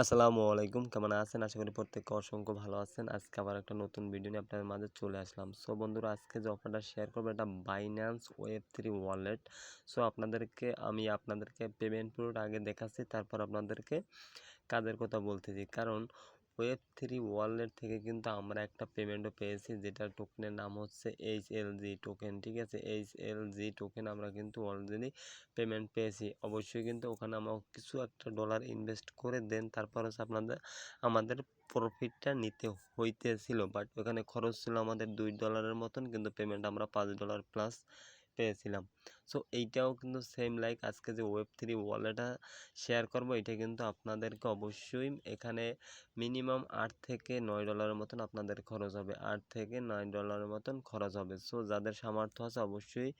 আসসালামু আলাইকুম। কেমন আছেন? আশা করি প্রত্যেককে অসংখ্য ভালো আছেন। আজকে আবার একটা নতুন ভিডিও নিয়ে আপনাদের মাঝে চলে আসলাম। সো বন্ধুরা, আজকে যে অফারটা শেয়ার করব এটা Binance web three wallet so আপনাদেরকে, আমি আপনাদেরকে পেমেন্ট পুরোটা আগে দেখাচ্ছি, তারপর আপনাদেরকে কাজের কথা বলতেছি কারণ ওয়েব থ্রি ওয়ালেট থেকে কিন্তু আমরা একটা পেমেন্টও পেয়েছি যেটা টোকেনের নাম হচ্ছে এইচ এল জি টোকেন ঠিক আছে? এইচ এল জি টোকেন আমরা কিন্তু অলরেডি পেমেন্ট পেয়েছি। অবশ্যই কিন্তু ওখানে আমরা কিছু একটা ডলার ইনভেস্ট করে দেন, তারপর হচ্ছে আপনাদের, আমাদের প্রফিটটা নিতে হইতেছিল বাট ওখানে খরচ ছিল আমাদের দুই ডলারের মতন, কিন্তু পেমেন্ট আমরা পাঁচ ডলার প্লাস পেয়েছিলাম। সো এইটাও কিন্তু সেম লাইক আজকে যে ওয়েব থ্রি ওয়ালেটটা শেয়ার করব, এটা কিন্তু আপনাদেরকে অবশ্যই এখানে মিনিমাম আট থেকে নয় ডলারের মতন আপনাদের খরচ হবে। আট থেকে নয় ডলারের মতন খরচ হবে। সো যাদের সামর্থ্য আছে অবশ্যই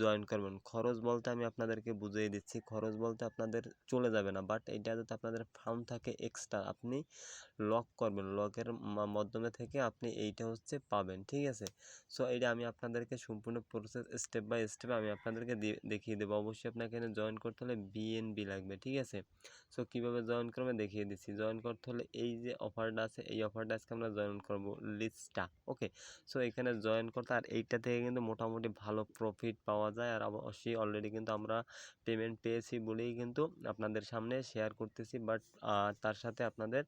জয়েন করবেন। খরচ বলতে আমি আপনাদেরকে বুঝিয়ে দিচ্ছি, খরচ বলতে আপনাদের চলে যাবে না। বাট এটা যাতে আপনাদের ফার্ম থাকে এক্সট্রা আপনি লক করবেন। লকের মাধ্যমে থেকে আপনি এইটা হচ্ছে পাবেন। ঠিক আছে? সো এইটা আমি আপনাদেরকে সম্পূর্ণ প্রসেস স্টেপ বাই স্টেপ আমি আপনাদেরকে দেখিয়ে দেবো। অবশ্যই আপনাকে এখানে জয়েন করতে হলে বিএনবি লাগবে, ঠিক আছে? সো কীভাবে জয়েন করবে দেখিয়ে দিচ্ছি। জয়েন করতে হলে এই যে অফারটা আছে, এই অফারটা আজকে আমরা জয়েন করব লিস্টটা ওকে সো এখানে জয়েন করতে, আর এইটা থেকে কিন্তু মোটামুটি ভালো প্রফিট পাওয়া যায়। আর অবশ্যই অলরেডি কিন্তু আমরা পেমেন্ট পেয়েছি বলেই কিন্তু আপনাদের সামনে শেয়ার করতেছি বাট তার সাথে আপনাদের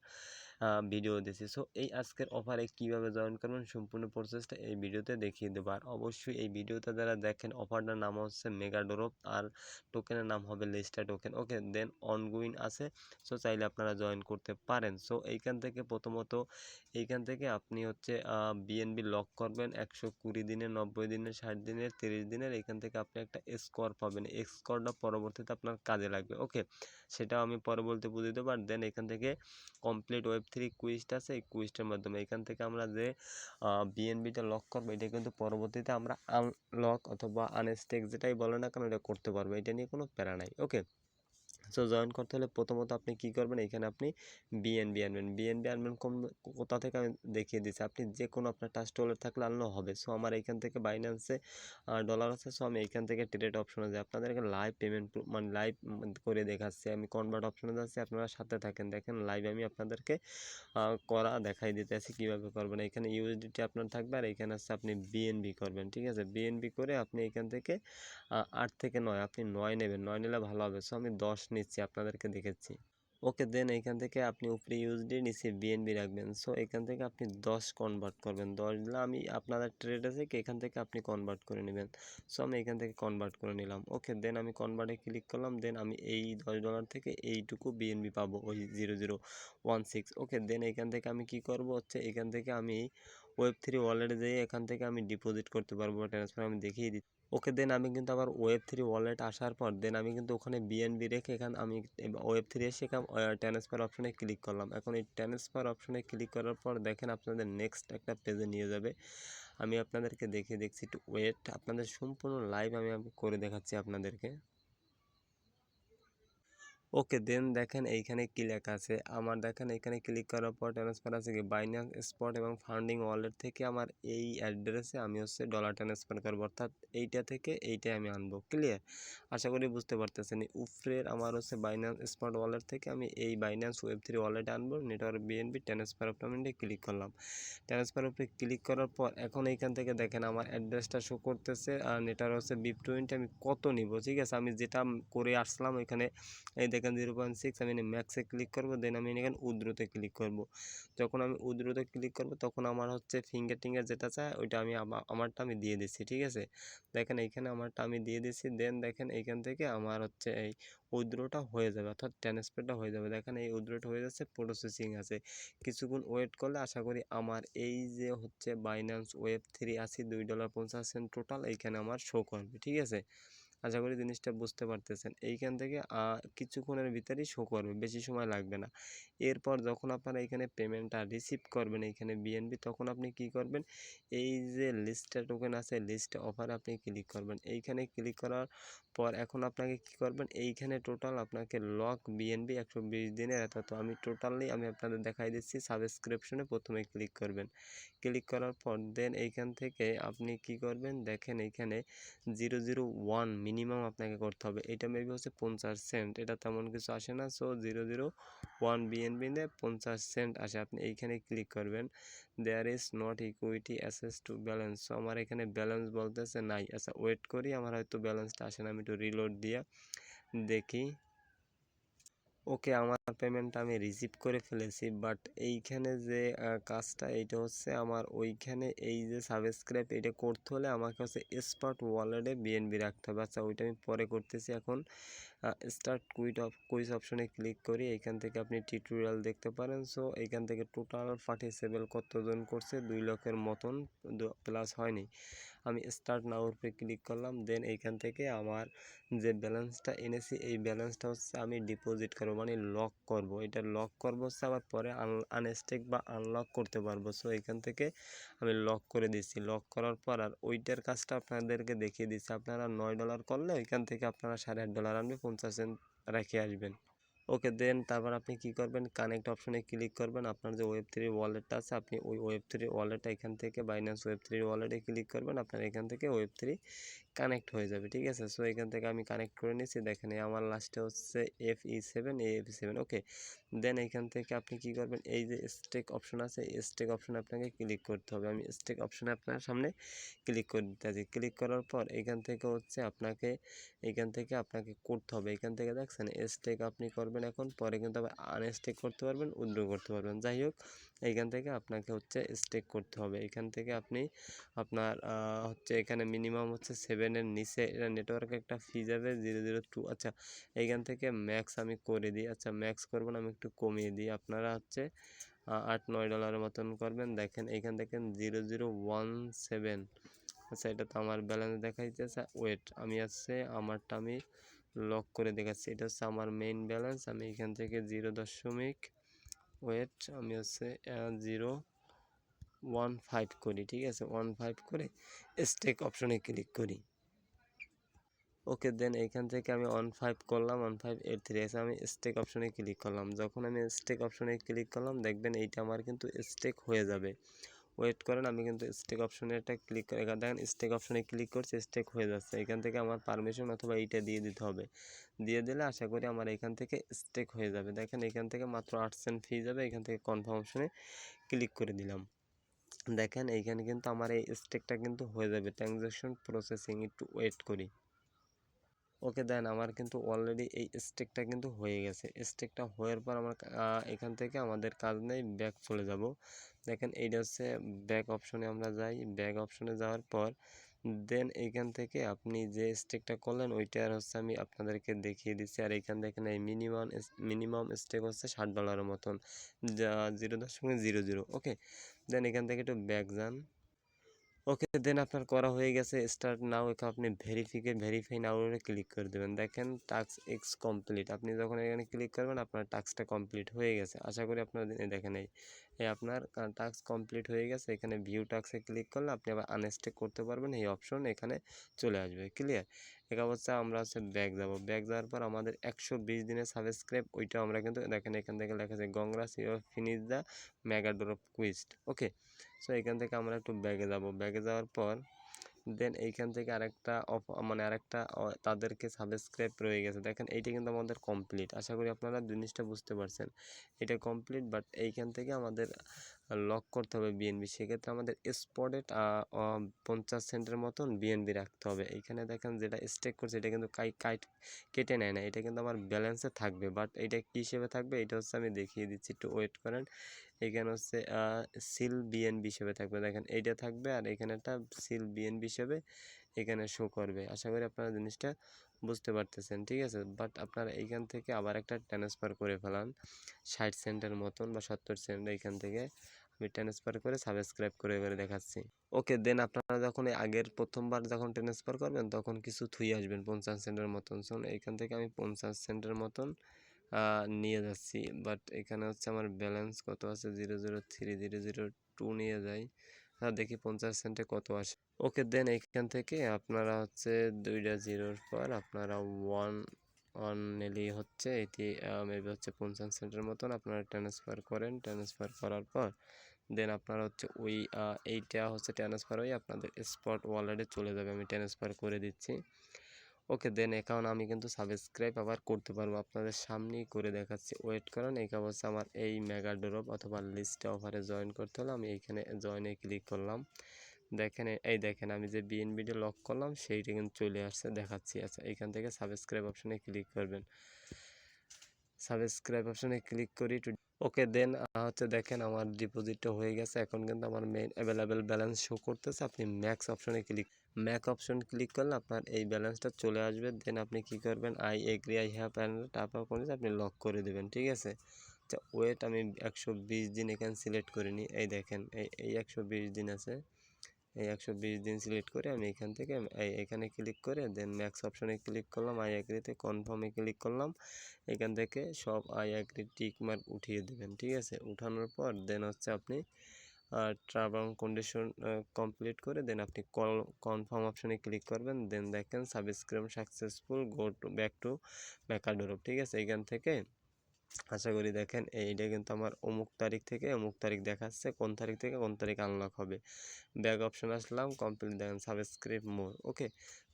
ভিডিও দিয়েছি সো এই আজকের অফারে কীভাবে জয়েন করবেন, সম্পূর্ণ প্রসেসটা এই ভিডিওতে দেখিয়ে দেবো। আর অবশ্যই এই ভিডিওতে যারা দেখেন অফারটার নাম হচ্ছে মেগা ড্রপ আর টোকেনের নাম হবে Lista token okay then ongoing আছে সো চাইলে আপনারা জয়েন করতে পারেন সো এইখান থেকে প্রথমত, এইখান থেকে আপনি হচ্ছে বিএনবি লক করবেন, একশো কুড়ি দিনের নব্বই দিনের ষাট দিনের তিরিশ দিনের এখান থেকে আপনি একটা স্কোর পাবেন, এই স্কোরটা পরবর্তীতে আপনার কাজে লাগবে ওকে সেটাও আমি পরবর্তী বুঝিয়ে দেবো, আর দেন এখান থেকে কমপ্লিট ওয়েব থ্রি কুইজটা আছে, এই কুইজটার মাধ্যমে এখান থেকে আমরা যে বিএনবিটা লক করব, এটা কিন্তু পরবর্তীতে আমরা আনলক অথবা আনস্টেক যেটাই বলে না কেন এটা করতে পারবে এটা নিয়ে কোনো প্যারা নাই। ওকে সো জয়েন করতে হলে প্রথমত আপনি কি করবেন? এখানে আপনি বিএনবি আনবেন। বিএনবি আনবেন কোন, কোথা থেকে আমি দেখিয়ে দিচ্ছি আপনি যে কোনো আপনার টাচ ডলার থাকলে আনলেও হবে। সো আমার এখান থেকে বাইন্যান্সে ডলার আছে। সো আমি এখান থেকে ট্রেড অপশনে যাই। আপনাদেরকে লাইভ পেমেন্ট মানে লাইভ করে দেখাচ্ছি। আমি কনভার্ট অপশনে যাচ্ছি। আপনারা সাথে থাকেন। দেখেন লাইভ আমি আপনাদেরকে করা দেখাই দিতে আছি কীভাবে করবেন। এখানে ইউএসডিটি আপনার থাকবে আর এখানে হচ্ছে আপনি বিএনবি করবেন। ঠিক আছে? বিএনবি করে আপনি এখান থেকে আট থেকে নয়, আপনি নয় নেবেন। নয় নিলে ভালো হবে। সো আমি দশ নিচ্ছি, আপনাদেরকে দেখেছি। ওকে, দেন এখান থেকে আপনি উপরে ইউএসডি নিচে বিএনবি রাখবেন। সো এখান থেকে আপনি দশ কনভার্ট করবেন। দশ দিলে আমি আপনাদের ট্রেড আছে এখান থেকে আপনি কনভার্ট করে নেবেন। সো আমি এখান থেকে কনভার্ট করে নিলাম। ওকে দেন আমি কনভার্টে ক্লিক করলাম। দেন আমি এই দশ ডলার থেকে এইটুকু বিএনবি পাবো, ওই zero zero one six okay then এখান থেকে আমি কি করব? হচ্ছে এখান থেকে আমি ওয়েব থ্রি ওয়ালেটে যেয়ে এখান থেকে আমি ডিপোজিট করতে পারব ট্রান্সফার আমি দেখিয়ে দিচ্ছি। ওকে দেন আমি কিন্তু আবার ওয়েব থ্রি ওয়ালেট আসার পর দেন আমি কিন্তু ওখানে বিএনবি রেখে এখানে আমি ওয়েব থ্রি এসে এখানে ট্রান্সফার অপশনে ক্লিক করলাম। এখন এই ট্রান্সফার অপশনে ক্লিক করার পর দেখেন আপনাদের নেক্সট একটা পেজে নিয়ে যাবে। আমি আপনাদেরকে দেখে দেখছি একটু ওয়েট আপনাদের সম্পূর্ণ লাইভ আমি করে দেখাচ্ছি আপনাদেরকে। ওকে, দেন দেখেন এইখানে কি লেখা আছে? আমার দেখেন এখানে ক্লিক করার পর ট্রান্সফার আছে কি? বাইন্যান্স স্পট এবং ফান্ডিং ওয়ালেট থেকে আমার এই অ্যাড্রেসে আমি হচ্ছে ডলার ট্রান্সফার করব। অর্থাৎ এইটা থেকে এইটাই আমি আনব। ক্লিয়ার আশা করি বুঝতে পারতেছেন। উফরের আমার হচ্ছে বাইন্যান্স স্পট ওয়ালেট থেকে আমি এই বাইন্যান্স ওয়েব থ্রি ওয়ালেটে আনব। নেটওয়ার্ক বিএনবি ট্রান্সফার অফ পেমেন্টে ক্লিক করলাম। ট্রান্সফার উপরে ক্লিক করার পর এখন এইখান থেকে দেখেন আমার অ্যাড্রেসটা শো করতেছে। আর নেটওয়ার্ক হচ্ছে বিপ টোয়েন্টি আমি কত নিব? ঠিক আছে? আমি যেটা করে আসলাম ওইখানে, এই দেখেন জিরো পয়েন্ট সিক্স আমি ম্যাক্সে ক্লিক করব দেন আমি এখানে উদ্রতে ক্লিক করব। যখন আমি উদ্রতে ক্লিক করব, তখন আমার হচ্ছে ফিঙ্গার টিঙ্গার যেটা চায়, ওইটা আমি আমারটা আমি দিয়ে দিচ্ছি, ঠিক আছে? দেখেন এইখানে আমারটা আমি দিয়ে দিচ্ছি দেন দেখেন এইখান থেকে আমার হচ্ছে এই উদ্রটা হয়ে যাবে, অর্থাৎ ট্রান্সফারটা হয়ে যাবে। দেখেন এই উদ্রটা হয়ে যাচ্ছে প্রসেসিং আছে। কিছুক্ষণ ওয়েট করলে আশা করি আমার এই যে হচ্ছে বাইন্যান্স ওয়েব থ্রি আশি দুই ডলার পঞ্চাশ সেন্ট টোটাল এইখানে আমার শো করবে, ঠিক আছে? আশা করি জিনিসটা বুঝতে পারতেছেন। এইখান থেকে কিছুক্ষণের ভিতরেই শো করবে, বেশি সময় লাগবে না। এরপর যখন আপনারা এখানে পেমেন্টটা রিসিভ করবেন এইখানে বিএনবি তখন আপনি কি করবেন? এই যে লিস্টটা টোকেন আছে লিস্টে অফারে আপনি ক্লিক করবেন। এইখানে ক্লিক করার পর এখন আপনাকে কি করবেন? এইখানে টোটাল আপনাকে লক বিএনবি একশো বিশ দিনের এত তো আমি টোটালি আমি আপনাদের দেখাই দিচ্ছি সাবস্ক্রিপশনে প্রথমে ক্লিক করবেন। ক্লিক করার পর দেন এইখান থেকে আপনি কি করবেন? দেখেন এইখানে জিরো জিরো ওয়ান মিনিমাম আপনাকে করতে হবে। এটা মেবি হচ্ছে পঞ্চাশ সেন্ট এটা তেমন কিছু আসে না। সো জিরো জিরো ওয়ান বিএনবিতে পঞ্চাশ সেন্ট আসে। আপনি এইখানে ক্লিক করবেন। দেয়ার ইজ নট ইকুইটি অ্যাসেস টু ব্যালেন্স সো আমার এখানে ব্যালেন্স বলতেছে নাই। আচ্ছা ওয়েট করি। আমার হয়তো ব্যালেন্সটা আসে না। আমি একটু রিলোড দিয়ে দেখি। ওকে আমার পেমেন্টটা আমি রিসিভ করে ফেলেছি বাট এইখানে যে কাজটা এইটা হচ্ছে আমার ওইখানে এই যে সাবস্ক্রাইব এটা করতে হলে আমাকে হচ্ছে স্পট ওয়ালেটে বিএনবি রাখতে হবে। আচ্ছা ওইটা আমি পরে করতেছি এখন। স্টার্ট কুইট অফ কুইজ অপশনে ক্লিক করি। এখান থেকে আপনি টিউটোরিয়াল দেখতে পারেন। সো এখান থেকে টোটাল পার্টিসিপেল কতজন করছে? দুই লক্ষের মতন প্লাস হয়নি। আমি স্টার্ট নাও উপরে ক্লিক করলাম। দেন এইখান থেকে আমার যে ব্যালেন্সটা এনেছি, এই ব্যালেন্সটা হচ্ছে আমি ডিপোজিট করব। মানে লক করব। এটা লক করব হচ্ছে আবার পরে আনস্টেক বা আনলক করতে পারব। সো এখান থেকে আমি লক করে দিচ্ছি। লক করার পর আর ওইটার কাজটা আপনাদেরকে দেখিয়ে দিচ্ছি। আপনারা নয় ডলার করলে ওইখান থেকে আপনারা সাড়ে আট ডলার আনবে, পঞ্চাশ সেন্ট রেখে আসবেন। ওকে দেন তারপর আপনি কি করবেন? কানেক্ট অপশনে ক্লিক করবেন। আপনার যে ওয়েব থ্রি ওয়ালেটটা আছে, আপনি ওই ওয়েব থ্রি ওয়ালেটটা এখান থেকে বাইন্যান্স ওয়েব থ্রি ওয়ালেটে ক্লিক করবেন। আপনার এখান থেকে ওয়েব থ্রি কানেক্ট হয়ে যাবে, ঠিক আছে? সো এখান থেকে আমি কানেক্ট করে নিয়েছি। দেখেন আমার লাস্টে হচ্ছে F E seven A F seven okay then এখান থেকে আপনি কি করবেন? এই যে স্টেক অপশন আছে স্টেক অপশনে আপনাকে ক্লিক করতে হবে। আমি স্টেক অপশনে আপনার সামনে ক্লিক করে দিতে আছি ক্লিক করার পর এখান থেকে হচ্ছে আপনাকে, এখান থেকে আপনাকে করতে হবে। এখান থেকে দেখছেন স্টেক আপনি করবেন এখন, পরে কিন্তু আবার আনস্টেক করতে পারবেন উইথড্র করতে পারবেন। যাই হোক এইখান থেকে আপনাকে হচ্ছে স্টেক করতে হবে। এখান থেকে আপনি আপনার হচ্ছে এখানে মিনিমাম হচ্ছে সেভেনের নিচে, এটা নেটওয়ার্কে একটা ফি যাবে জিরো জিরো টু আচ্ছা এইখান থেকে ম্যাক্স আমি করে দিই। আচ্ছা ম্যাক্স করব না, আমি একটু কমিয়ে দিই। আপনারা হচ্ছে আট নয় ডলারের মতন করবেন। দেখেন, এইখান থেকে জিরো জিরো ওয়ান সেভেন আচ্ছা এটা তো আমার ব্যালেন্স দেখাইতেছে ওয়েট আমি আছে আমারটা আমি লক করে দেখাচ্ছি। এটা হচ্ছে আমার মেইন ব্যালেন্স আমি এখান থেকে জিরো দশমিক ওয়েট, আমি হচ্ছে জিরো ওয়ান ফাইভ করি, ঠিক আছে? ওয়ান ফাইভ করে স্টেক অপশনে ক্লিক করি। ওকে দেন এইখান থেকে আমি ওয়ান ফাইভ করলাম ওয়ান ফাইভ এইট থ্রি আছে আমি স্টেক অপশনে ক্লিক করলাম। যখন আমি স্টেক অপশনে ক্লিক করলাম, দেখবেন এইটা আমার কিন্তু স্টেক হয়ে যাবে। ওয়েট করেন, আমি কিন্তু স্টেক অপশনে একটা ক্লিক করে, এখান দেখেন স্টেক অপশনে ক্লিক করছি স্টেক হয়ে যাচ্ছে। এখান থেকে আমার পারমিশন অথবা এইটা দিয়ে দিতে হবে। দিয়ে দিলে আশা করি আমার এখান থেকে স্টেক হয়ে যাবে। দেখেন এখান থেকে মাত্র আট সেন্ট ফি যাবে, এখান থেকে কনফার্ম অপশনে ক্লিক করে দিলাম। দেখেন এইখানে কিন্তু আমার এই স্টেকটা কিন্তু হয়ে যাবে ট্রানজ্যাকশন প্রসেসিং একটু ওয়েট করি। ওকে দেন আমার কিন্তু অলরেডি এই স্টেকটা কিন্তু হয়ে গেছে। স্টেকটা হওয়ার পর আমার এখান থেকে আমাদের কাজ নেই ব্যাক চলে যাব। দেখেন এইটা হচ্ছে ব্যাক অপশনে আমরা যাই। ব্যাক অপশনে যাওয়ার পর দেন এইখান থেকে আপনি যে স্টেকটা করলেন ওইটার হচ্ছে আমি আপনাদেরকে দেখিয়ে দিচ্ছি। আর এইখান থেকে এই মিনিমাম মিনিমাম স্টেক হচ্ছে ষাট ডলারের মতন, যা জিরো দশমিক জিরো জিরো ওকে দেন এখান থেকে একটু ব্যাক যান। ওকে দেন আপনার করা হয়ে গেছে স্টার্ট নাও এখানে আপনি ভেরিফিকে ভেরিফাই নাওরে ক্লিক করে দেবেন। দেখেন টাস্ক এক্স কমপ্লিট আপনি যখন এখানে ক্লিক করবেন, আপনার টাস্কটা কমপ্লিট হয়ে গেছে। আশা করি আপনার দেখেন এই এই আপনার টাস্ক কমপ্লিট হয়ে গেছে, এখানে ভিউ টাক্সে ক্লিক করলে আপনি আবার আনস্টেক করতে পারবেন, এই অপশন এখানে চলে আসবে ক্লিয়ার এক অবস্থা আমরা হচ্ছে ব্যাগ যাব ব্যাগ যাওয়ার পর আমাদের একশো বিশ দিনের সাবস্ক্রাইব ওইটা আমরা কিন্তু দেখেন এখান থেকে লেখা আছে congrats you finish the mega of quest okay so এখান থেকে আমরা একটু ব্যাগে যাব ব্যাগে যাওয়ার পর দেন এইখান থেকে আরেকটা অফ মানে আরেকটা তাদেরকে সাবস্ক্রাইব রয়ে গেছে। দেখেন, এইটা কিন্তু আমাদের কমপ্লিট আশা করি আপনারা জিনিসটা বুঝতে পারছেন। এটা কমপ্লিট বাট এইখান থেকে আমাদের লক করতে হবে বিএনবি সেক্ষেত্রে আমাদের স্পটেড পঞ্চাশ সেন্টের মতন বিএনবি রাখতে হবে। এইখানে দেখেন যেটা স্টেক করছে, এটা কিন্তু কাই কাইট কেটে নেয় না। এটা কিন্তু আমার ব্যালেন্সে থাকবে বাট এটা কী হিসেবে থাকবে, এটা হচ্ছে আমি দেখিয়ে দিচ্ছি। একটু ওয়েট করেন। এখানে হচ্ছে সিল বিএনবি হিসেবে থাকবে। দেখেন, এইটা থাকবে আর এখানে একটা সিল বিএনবি হিসেবে এখানে শো করবে। আশা করি আপনারা জিনিসটা বুঝতে পারতেছেন, ঠিক আছে? বাট আপনারা এইখান থেকে আবার একটা ট্রান্সফার করে ফেলান। ষাট সেন্টের মতন বা সত্তর সেন্ট এইখান থেকে আমি ট্রান্সফার করে সাবস্ক্রাইব করে করে দেখাচ্ছি। ওকে দেন আপনারা যখন আগের প্রথমবার যখন ট্রান্সফার করবেন, তখন কিছু থুই আসবেন। পঞ্চাশ সেন্টের মতন। শোন এইখান থেকে আমি পঞ্চাশ সেন্টের মতন নিয়ে যাচ্ছি। বাট এখানে হচ্ছে আমার ব্যালেন্স কত আছে? Zero zero, three, zero zero, two নিয়ে যাই। দেখি পঞ্চাশ সেন্টে কত আসে। ওকে, দেন এইখান থেকে আপনারা হচ্ছে দুইটা জিরোর পর আপনারা ওয়ান ওয়ান নিলেই হচ্ছে এটি মেবি হচ্ছে পঞ্চাশ সেন্টের মতন আপনারা ট্রান্সফার করেন। ট্রান্সফার করার পর দেন আপনারা হচ্ছে ওই এইটা হচ্ছে ট্রান্সফার হয়ে আপনাদের স্পট ওয়ালেটে চলে যাবে। আমি ট্রান্সফার করে দিচ্ছি। ওকে দেন এখন আমি কিন্তু সাবস্ক্রাইব আবার করতে পারব। আপনাদের সামনেই করে দেখাচ্ছি। ওয়েট করেন, এই হচ্ছে আমার এই মেগা ড্রপ অথবা লিস্টে অফারে জয়েন করতে হলে। আমি এইখানে জয়েনে ক্লিক করলাম। দেখেন এই দেখেন, আমি যে বিএনবিটি লক করলাম, সেইটা কিন্তু চলে আসছে। দেখাচ্ছি আচ্ছা এখান থেকে সাবস্ক্রাইব অপশানে ক্লিক করবেন। সাবস্ক্রাইব অপশনে ক্লিক করি, একটু ওকে দেন হচ্ছে দেখেন আমার ডিপোজিটটা হয়ে গেছে। এখন কিন্তু আমার মেইন অ্যাভেলেবেল ব্যালেন্স শো করতেছে। আপনি ম্যাক্স অপশনে ক্লিক ম্যাক অপশন ক্লিক করলে আপনার এই ব্যালেন্সটা চলে আসবে। দেন আপনি কি করবেন? I agree I have and top up আপনি লক করে দেবেন, ঠিক আছে? আচ্ছা ওয়েট আমি একশো বিশ দিন এখানে সিলেক্ট করিনি। এই দেখেন, এই এই একশো বিশ দিন আছে। এই একশো বিশ দিন সিলেক্ট করে আমি এখান থেকে এখানে ক্লিক করে দেন ম্যাক্স অপশনে ক্লিক করলাম আই অ্যাগ্রিতে কনফার্মে ক্লিক করলাম। এখান থেকে সব আই অ্যাগ্রি টিক মার্ক উঠিয়ে দেবেন, ঠিক আছে? উঠানোর পর দেন হচ্ছে আপনি আর ট্রাভেল কন্ডিশন কমপ্লিট করে দেন আপনি কল কনফার্ম অপশনে ক্লিক করবেন দেন দেখেন subscribe successful go to back to ম্যাকাডোরপ ঠিক আছে? এখান থেকে আশা করি দেখেন, এইটা কিন্তু আমার অমুক তারিখ থেকে, অমুক তারিখ দেখাচ্ছে, কোন তারিখ থেকে কোন তারিখ আনলক হবে। ব্যাক অপশন আসলাম কমপ্লিট দেখেন সাবস্ক্রিপ্ট মোর ওকে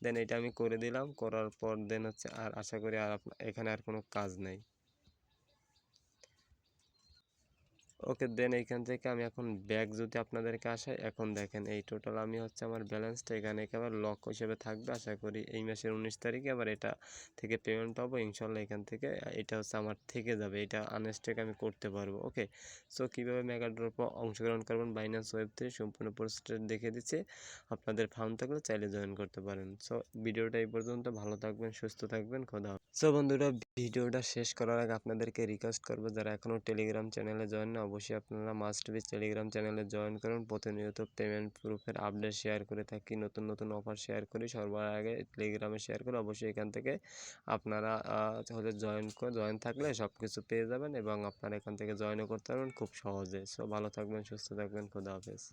দেন এটা আমি করে দিলাম, করার পর দেন হচ্ছে আর আশা করি আর এখানে আর কোনো কাজ নেই। ওকে, দেন এইখান থেকে আমি এখন ব্যাগ যদি আপনাদেরকে আসাই এখন দেখেন এই টোটাল আমি হচ্ছে আমার ব্যালেন্সটা এখানে একেবারে লক হিসেবে থাকবে। আশা করি এই মাসের উনিশ তারিখে আবার এটা থেকে পেমেন্ট পাবো। ইনশাল্লাহ এখান থেকে এটা হচ্ছে আমার থেকে যাবে। এটা আনস্টেক আমি করতে পারব। ওকে সো কীভাবে মেগা ড্রপে অংশগ্রহণ করবেন? বাইন্যান্স ওয়েব থেকে সম্পূর্ণ প্রসেসটা দেখে দিচ্ছে। আপনাদের ফার্ম থাকলে চাইলে জয়েন করতে পারেন। সো ভিডিওটা এই পর্যন্ত। ভালো থাকবেন, সুস্থ থাকবেন, খোদা সো বন্ধুরা, ভিডিওটা শেষ করার আগে আপনাদেরকে রিকোয়েস্ট করব, যারা এখনও টেলিগ্রাম চ্যানেলে জয়েন না অবশ্যই আপনারা মাস্ট বি টেলিগ্রাম চ্যানেলে জয়েন করুন। প্রতিনিয়ত পেমেন্ট প্রুফের আপডেট শেয়ার করে থাকি, নতুন নতুন অফার শেয়ার করি, সবার আগে টেলিগ্রামে শেয়ার করে অবশ্যই এখান থেকে আপনারা হচ্ছে জয়েন জয়েন থাকলে সব কিছু পেয়ে যাবেন এবং আপনারা এখান থেকে জয়েনও করতে পারবেন খুব সহজে। সো ভালো থাকবেন, সুস্থ থাকবেন, খোদা হাফেজ।